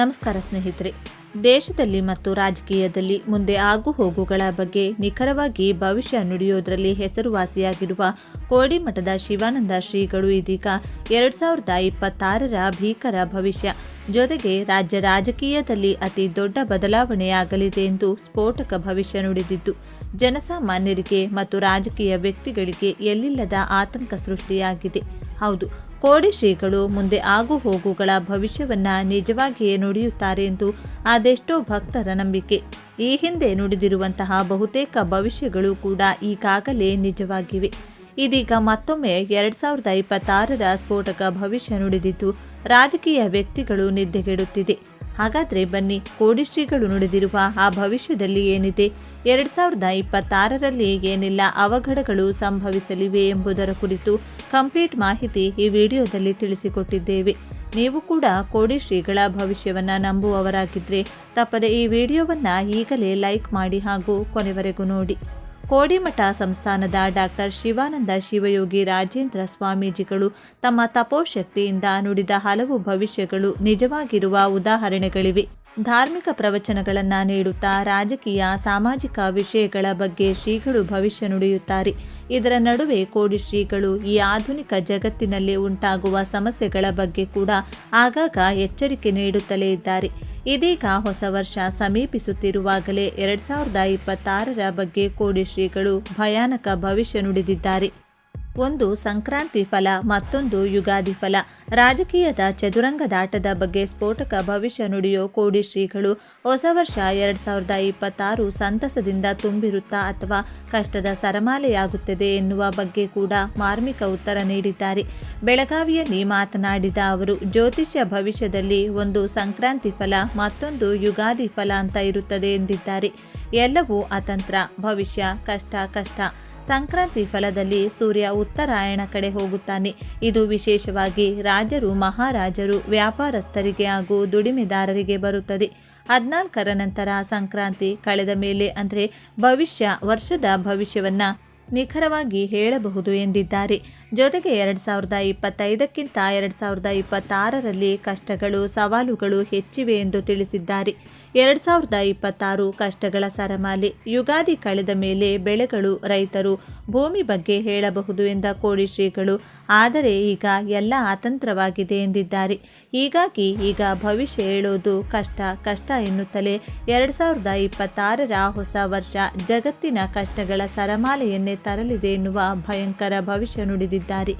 ನಮಸ್ಕಾರ ಸ್ನೇಹಿತರೆ. ದೇಶದಲ್ಲಿ ಮತ್ತು ರಾಜಕೀಯದಲ್ಲಿ ಮುಂದೆ ಆಗು ಹೋಗುಗಳ ಬಗ್ಗೆ ನಿಖರವಾಗಿ ಭವಿಷ್ಯ ನುಡಿಯೋದರಲ್ಲಿ ಹೆಸರುವಾಸಿಯಾಗಿರುವ ಕೋಡಿಮಠದ ಶಿವಾನಂದ ಶ್ರೀಗಳು ಇದೀಗ ಎರಡ್ ಸಾವಿರದ ಇಪ್ಪತ್ತಾರರ ಭೀಕರ ಭವಿಷ್ಯ. ಜೊತೆಗೆ ರಾಜ್ಯ ರಾಜಕೀಯದಲ್ಲಿ ಅತಿ ದೊಡ್ಡ ಬದಲಾವಣೆಯಾಗಲಿದೆ ಎಂದು ಸ್ಫೋಟಕ ಭವಿಷ್ಯ ನುಡಿದಿದ್ದು. ಜನಸಾಮಾನ್ಯರಿಗೆ ಮತ್ತು ರಾಜಕೀಯ ವ್ಯಕ್ತಿಗಳಿಗೆ ಎಲ್ಲಿಲ್ಲದ ಆತಂಕ ಸೃಷ್ಟಿಯಾಗಿದೆ. ಹೌದು ಕೋಡಿ ಶ್ರೀಗಳು ಮುಂದೆ ಆಗು ಹೋಗುಗಳ ಭವಿಷ್ಯವನ್ನ ನಿಜವಾಗಿಯೇ ನುಡಿಯುತ್ತಾರೆ ಎಂದು ಅದೆಷ್ಟೋ ಭಕ್ತರ ನಂಬಿಕೆ. ಈ ಹಿಂದೆ ನುಡಿದಿರುವಂತಹ ಬಹುತೇಕ ಭವಿಷ್ಯಗಳು ಕೂಡ ಈಗಾಗಲೇ ನಿಜವಾಗಿವೆ. ಇದೀಗ ಮತ್ತೊಮ್ಮೆ ಎರಡ್ ಸಾವಿರದ ಇಪ್ಪತ್ತಾರರ ಸ್ಫೋಟಕ ಭವಿಷ್ಯ ನುಡಿದಿದ್ದು ರಾಜಕೀಯ ವ್ಯಕ್ತಿಗಳು ನಿದ್ದೆಗೆಡುತ್ತಿದೆ. ಹಾಗಾದ್ರೆ ಬನ್ನಿ, ಕೋಡಿಶ್ರೀಗಳು ನುಡಿದಿರುವ ಆ ಭವಿಷ್ಯದಲ್ಲಿ ಏನಿದೆ? ಎರಡ್ ಸಾವಿರದ ಇಪ್ಪತ್ತಾರರಲ್ಲಿ ಏನೆಲ್ಲ, ಅವಘಡಗಳು ಸಂಭವಿಸಲಿವೆ ಎಂಬುದರ ಕುರಿತು ಕಂಪ್ಲೀಟ್ ಮಾಹಿತಿ ಈ ವಿಡಿಯೋದಲ್ಲಿ ತಿಳಿಸಿಕೊಟ್ಟಿದ್ದೇವೆ. ನೀವು ಕೂಡ ಕೋಡಿಶ್ರೀಗಳ ಭವಿಷ್ಯವನ್ನು ನಂಬುವವರಾಗಿದ್ದರೆ ತಪ್ಪದೆ ಈ ವಿಡಿಯೋವನ್ನು ಈಗಲೇ ಲೈಕ್ ಮಾಡಿ ಹಾಗೂ ಕೊನೆವರೆಗೂ ನೋಡಿ. ಕೋಡಿಮಠ ಸಂಸ್ಥಾನದ ಡಾಕ್ಟರ್ ಶಿವಾನಂದ ಶಿವಯೋಗಿ ರಾಜೇಂದ್ರ ಸ್ವಾಮೀಜಿಗಳು ತಮ್ಮ ತಪೋಶಕ್ತಿಯಿಂದ ನುಡಿದ ಹಲವು ಭವಿಷ್ಯಗಳು ನಿಜವಾಗಿರುವ ಉದಾಹರಣೆಗಳಿವೆ. ಧಾರ್ಮಿಕ ಪ್ರವಚನಗಳನ್ನು ನೀಡುತ್ತಾ ರಾಜಕೀಯ, ಸಾಮಾಜಿಕ ವಿಷಯಗಳ ಬಗ್ಗೆ ಶ್ರೀಗಳು ಭವಿಷ್ಯ ನುಡಿಯುತ್ತಾರೆ. ಇದರ ನಡುವೆ ಕೋಡಿ ಶ್ರೀಗಳು ಈ ಆಧುನಿಕ ಜಗತ್ತಿನಲ್ಲಿ ಉಂಟಾಗುವ ಸಮಸ್ಯೆಗಳ ಬಗ್ಗೆ ಕೂಡ ಆಗಾಗ ಎಚ್ಚರಿಕೆ ನೀಡುತ್ತಲೇ ಇದ್ದಾರೆ. ಇದೀಗ ಹೊಸ ವರ್ಷ ಸಮೀಪಿಸುತ್ತಿರುವಾಗಲೇ ಎರಡ್ ಸಾವಿರದ ಇಪ್ಪತ್ತಾರರ ಬಗ್ಗೆ ಕೋಡಿ ಶ್ರೀಗಳು ಭಯಾನಕ ಭವಿಷ್ಯ ನುಡಿದಿದ್ದಾರೆ. ಒಂದು ಸಂಕ್ರಾಂತಿ ಫಲ, ಮತ್ತೊಂದು ಯುಗಾದಿ ಫಲ. ರಾಜಕೀಯದ ಚದುರಂಗದಾಟದ ಬಗ್ಗೆ ಸ್ಫೋಟಕ ಭವಿಷ್ಯ ನುಡಿಯೋ ಕೋಡಿ ಶ್ರೀಗಳು ಹೊಸ ವರ್ಷ ಎರಡ್ ಸಾವಿರದ ಇಪ್ಪತ್ತಾರು ಸಂತಸದಿಂದ ತುಂಬಿರುತ್ತಾ ಅಥವಾ ಕಷ್ಟದ ಸರಮಾಲೆಯಾಗುತ್ತದೆ ಎನ್ನುವ ಬಗ್ಗೆ ಕೂಡ ಮಾರ್ಮಿಕ ಉತ್ತರ ನೀಡಿದ್ದಾರೆ. ಬೆಳಗಾವಿಯಲ್ಲಿ ಮಾತನಾಡಿದ ಅವರು, ಜ್ಯೋತಿಷ್ಯ ಭವಿಷ್ಯದಲ್ಲಿ ಒಂದು ಸಂಕ್ರಾಂತಿ ಫಲ, ಮತ್ತೊಂದು ಯುಗಾದಿ ಫಲ ಅಂತ ಇರುತ್ತದೆ ಎಂದಿದ್ದಾರೆ. ಎಲ್ಲವೂ ಅತಂತ್ರ, ಭವಿಷ್ಯ ಕಷ್ಟ ಕಷ್ಟ. ಸಂಕ್ರಾಂತಿ ಫಲದಲ್ಲಿ ಸೂರ್ಯ ಉತ್ತರಾಯಣ ಕಡೆ ಹೋಗುತ್ತಾನೆ. ಇದು ವಿಶೇಷವಾಗಿ ರಾಜರು, ಮಹಾರಾಜರು, ವ್ಯಾಪಾರಸ್ಥರಿಗೆ ಹಾಗೂ ದುಡಿಮೆದಾರರಿಗೆ ಬರುತ್ತದೆ. ಹದಿನಾಲ್ಕರ ನಂತರ ಸಂಕ್ರಾಂತಿ, ಕಳೆದ ಮೇಲೆ ಅಂದರೆ ಭವಿಷ್ಯ, ವರ್ಷದ ಭವಿಷ್ಯವನ್ನ ನಿಖರವಾಗಿ ಹೇಳಬಹುದು ಎಂದಿದ್ದಾರೆ. ಜೊತೆಗೆ ಎರಡು ಸಾವಿರದ ಇಪ್ಪತ್ತೈದಕ್ಕಿಂತ ಎರಡು ಸಾವಿರದ ಇಪ್ಪತ್ತಾರರಲ್ಲಿ ಕಷ್ಟಗಳು, ಸವಾಲುಗಳು ಹೆಚ್ಚಿವೆ ಎಂದು ತಿಳಿಸಿದ್ದಾರೆ. ಎರಡು ಸಾವಿರದ ಇಪ್ಪತ್ತಾರು ಕಷ್ಟಗಳ ಸರಮಾಲೆ. ಯುಗಾದಿ ಕಳೆದ ಮೇಲೆ ಬೆಳೆಗಳು, ರೈತರು ಭೂಮಿ ಬಗ್ಗೆ ಹೇಳಬಹುದು ಎಂದ ಕೋಡಿ ಶ್ರೀಗಳು. ಆದರೆ ಈಗ ಎಲ್ಲ ಅತಂತ್ರವಾಗಿದೆ ಎಂದಿದ್ದಾರೆ. ಹೀಗಾಗಿ ಈಗ ಭವಿಷ್ಯ ಹೇಳೋದು ಕಷ್ಟ ಕಷ್ಟ ಎನ್ನುತ್ತಲೇ ಎರಡು ಸಾವಿರದ ಇಪ್ಪತ್ತಾರರ ಹೊಸ ವರ್ಷ ಜಗತ್ತಿನ ಕಷ್ಟಗಳ ಸರಮಾಲೆಯನ್ನೇ ತರಲಿದೆ ಎನ್ನುವ ಭಯಂಕರ ಭವಿಷ್ಯ ನುಡಿದಿದ್ದಾರೆ.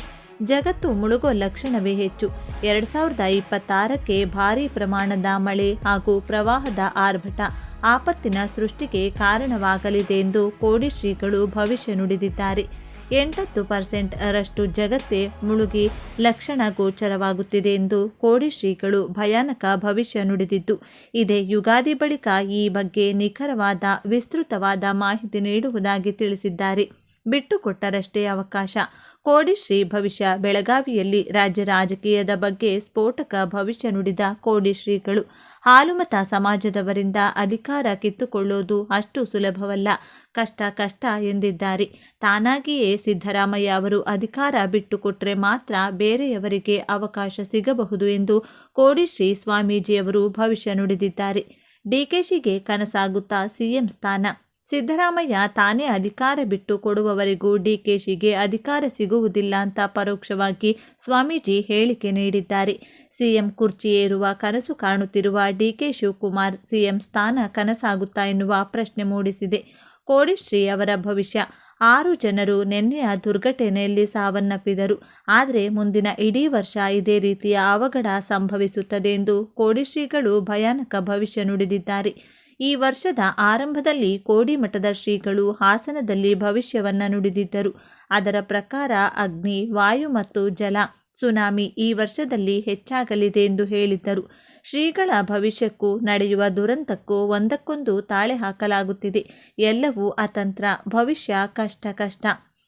ಜಗತ್ತು ಮುಳುಗೋ ಲಕ್ಷಣವೇ ಹೆಚ್ಚು. ಎರಡ್ ಸಾವಿರದ ಇಪ್ಪತ್ತಾರಕ್ಕೆ ಭಾರೀ ಪ್ರಮಾಣದ ಮಳೆ ಹಾಗೂ ಪ್ರವಾಹದ ಆರ್ಭಟ ಆಪತ್ತಿನ ಸೃಷ್ಟಿಗೆ ಕಾರಣವಾಗಲಿದೆ ಎಂದು ಕೋಡಿ ಶ್ರೀಗಳು ಭವಿಷ್ಯ ನುಡಿದಿದ್ದಾರೆ. ಎಂಟತ್ತು ಪರ್ಸೆಂಟ್ ರಷ್ಟು ಜಗತ್ತೇ ಮುಳುಗಿ ಲಕ್ಷಣ ಗೋಚರವಾಗುತ್ತಿದೆ ಎಂದು ಕೋಡಿ ಶ್ರೀಗಳು ಭಯಾನಕ ಭವಿಷ್ಯ ನುಡಿದಿದ್ದು. ಇದೇ ಯುಗಾದಿ ಬಳಿಕ ಈ ಬಗ್ಗೆ ನಿಖರವಾದ ವಿಸ್ತೃತವಾದ ಮಾಹಿತಿ ನೀಡುವುದಾಗಿ ತಿಳಿಸಿದ್ದಾರೆ. ಬಿಟ್ಟುಕೊಟ್ಟರಷ್ಟೇ ಅವಕಾಶ. ಕೋಡಿಶ್ರೀ ಭವಿಷ್ಯ ಬೆಳಗಾವಿಯಲ್ಲಿ ರಾಜ್ಯ ರಾಜಕೀಯದ ಬಗ್ಗೆ ಸ್ಫೋಟಕ ಭವಿಷ್ಯ ನುಡಿದ ಕೋಡಿ ಶ್ರೀಗಳು ಹಾಲುಮತ ಸಮಾಜದವರಿಂದ ಅಧಿಕಾರ ಕಿತ್ತುಕೊಳ್ಳೋದು ಅಷ್ಟು ಸುಲಭವಲ್ಲ. ಕಷ್ಟ ಕಷ್ಟ ಎಂದಿದ್ದಾರೆ. ತಾನಾಗಿಯೇ ಸಿದ್ದರಾಮಯ್ಯ ಅವರು ಅಧಿಕಾರ ಬಿಟ್ಟುಕೊಟ್ರೆ ಮಾತ್ರ ಬೇರೆಯವರಿಗೆ ಅವಕಾಶ ಸಿಗಬಹುದು ಎಂದು ಕೋಡಿಶ್ರೀ ಸ್ವಾಮೀಜಿಯವರು ಭವಿಷ್ಯ ನುಡಿದಿದ್ದಾರೆ. ಡಿಕೆಶಿಗೆ ಕನಸಾಗುತ್ತಾ ಸಿಎಂ ಸ್ಥಾನ. ಸಿದ್ದರಾಮಯ್ಯ ತಾನೇ ಅಧಿಕಾರ ಬಿಟ್ಟು ಕೊಡುವವರೆಗೂ ಡಿಕೆಶಿಗೆ ಅಧಿಕಾರ ಸಿಗುವುದಿಲ್ಲ ಅಂತ ಪರೋಕ್ಷವಾಗಿ ಸ್ವಾಮೀಜಿ ಹೇಳಿಕೆ ನೀಡಿದ್ದಾರೆ. ಸಿಎಂ ಕುರ್ಚಿ ಏರುವ ಕನಸು ಕಾಣುತ್ತಿರುವ ಡಿಕೆ ಶಿವಕುಮಾರ್ ಸಿಎಂ ಸ್ಥಾನ ಕನಸಾಗುತ್ತಾ ಎನ್ನುವ ಪ್ರಶ್ನೆ ಮೂಡಿಸಿದೆ. ಕೋಡಿಶ್ರೀ ಅವರ ಭವಿಷ್ಯ. ಆರು ಜನರು ನಿನ್ನೆಯ ದುರ್ಘಟನೆಯಲ್ಲಿ ಸಾವನ್ನಪ್ಪಿದರು. ಆದರೆ ಮುಂದಿನ ಇಡೀ ವರ್ಷ ಇದೇ ರೀತಿಯ ಅವಘಡ ಸಂಭವಿಸುತ್ತದೆ ಎಂದು ಕೋಡಿಶ್ರೀಗಳು ಭಯಾನಕ ಭವಿಷ್ಯ ನುಡಿದಿದ್ದಾರೆ. ಈ ವರ್ಷದ ಆರಂಭದಲ್ಲಿ ಕೋಡಿಮಠದ ಶ್ರೀಗಳು ಹಾಸನದಲ್ಲಿ ಭವಿಷ್ಯವನ್ನು ನುಡಿದಿದ್ದರು. ಅದರ ಪ್ರಕಾರ ಅಗ್ನಿ, ವಾಯು ಮತ್ತು ಜಲ ಸುನಾಮಿ ಈ ವರ್ಷದಲ್ಲಿ ಹೆಚ್ಚಾಗಲಿದೆ ಎಂದು ಹೇಳಿದ್ದರು. ಶ್ರೀಗಳ ಭವಿಷ್ಯಕ್ಕೂ ನಡೆಯುವ ದುರಂತಕ್ಕೂ ಒಂದಕ್ಕೊಂದು ತಾಳೆ ಹಾಕಲಾಗುತ್ತಿದೆ. ಎಲ್ಲವೂ ಅತಂತ್ರ, ಭವಿಷ್ಯ ಕಷ್ಟ ಕಷ್ಟ.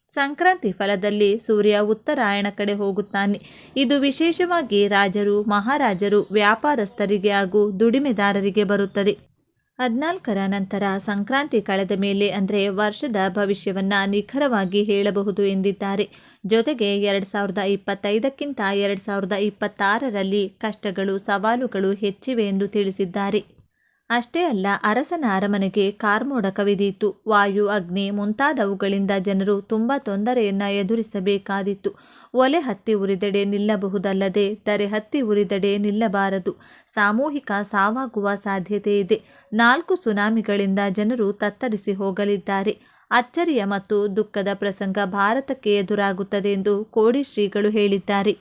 ಸಂಕ್ರಾಂತಿ ಫಲದಲ್ಲಿ ಸೂರ್ಯ ಉತ್ತರಾಯಣ ಕಡೆ ಹೋಗುತ್ತಾನೆ. ಇದು ವಿಶೇಷವಾಗಿ ರಾಜರು, ಮಹಾರಾಜರು, ವ್ಯಾಪಾರಸ್ಥರಿಗೆ ಹಾಗೂ ದುಡಿಮೆದಾರರಿಗೆ ಬರುತ್ತದೆ. ಹದಿನಾಲ್ಕರ ನಂತರ ಸಂಕ್ರಾಂತಿ ಕಳೆದ ಮೇಲೆ ಅಂದರೆ ವರ್ಷದ ಭವಿಷ್ಯವನ್ನು ನಿಖರವಾಗಿ ಹೇಳಬಹುದು ಎಂದಿದ್ದಾರೆ. ಜೊತೆಗೆ ಎರಡು ಸಾವಿರದ ಇಪ್ಪತ್ತೈದಕ್ಕಿಂತ ಎರಡು ಸಾವಿರದ ಇಪ್ಪತ್ತಾರರಲ್ಲಿ ಕಷ್ಟಗಳು, ಸವಾಲುಗಳು ಹೆಚ್ಚಿವೆ ಎಂದು ತಿಳಿಸಿದ್ದಾರೆ. ಅಷ್ಟೇ ಅಲ್ಲ ಅರಸನ ಅರಮನೆಗೆ ಕಾರ್ಮೋಡ ಕವಿದಿತ್ತು ವಾಯು, ಅಗ್ನಿ ಮುಂತಾದವುಗಳಿಂದ ಜನರು ತುಂಬ ತೊಂದರೆಯನ್ನು ಎದುರಿಸಬೇಕಾದಿತ್ತು ಒಲೆ ಹತ್ತಿ ಉರಿದೆಡೆ ನಿಲ್ಲಬಹುದಲ್ಲದೆ ತರೆ ಹತ್ತಿ ಉರಿದೆಡೆ ನಿಲ್ಲಬಾರದು. ಸಾಮೂಹಿಕ ಸಾವಾಗುವ ಸಾಧ್ಯತೆ ಇದೆ. ನಾಲ್ಕು ಸುನಾಮಿಗಳಿಂದ ಜನರು ತತ್ತರಿಸಿ ಹೋಗಲಿದ್ದಾರೆ. ಅಚ್ಚರಿಯ ಮತ್ತು ದುಃಖದ ಪ್ರಸಂಗ ಭಾರತಕ್ಕೆ ಎದುರಾಗುತ್ತದೆ ಎಂದು ಕೋಡಿ ಶ್ರೀಗಳು ಹೇಳಿದ್ದಾರೆ.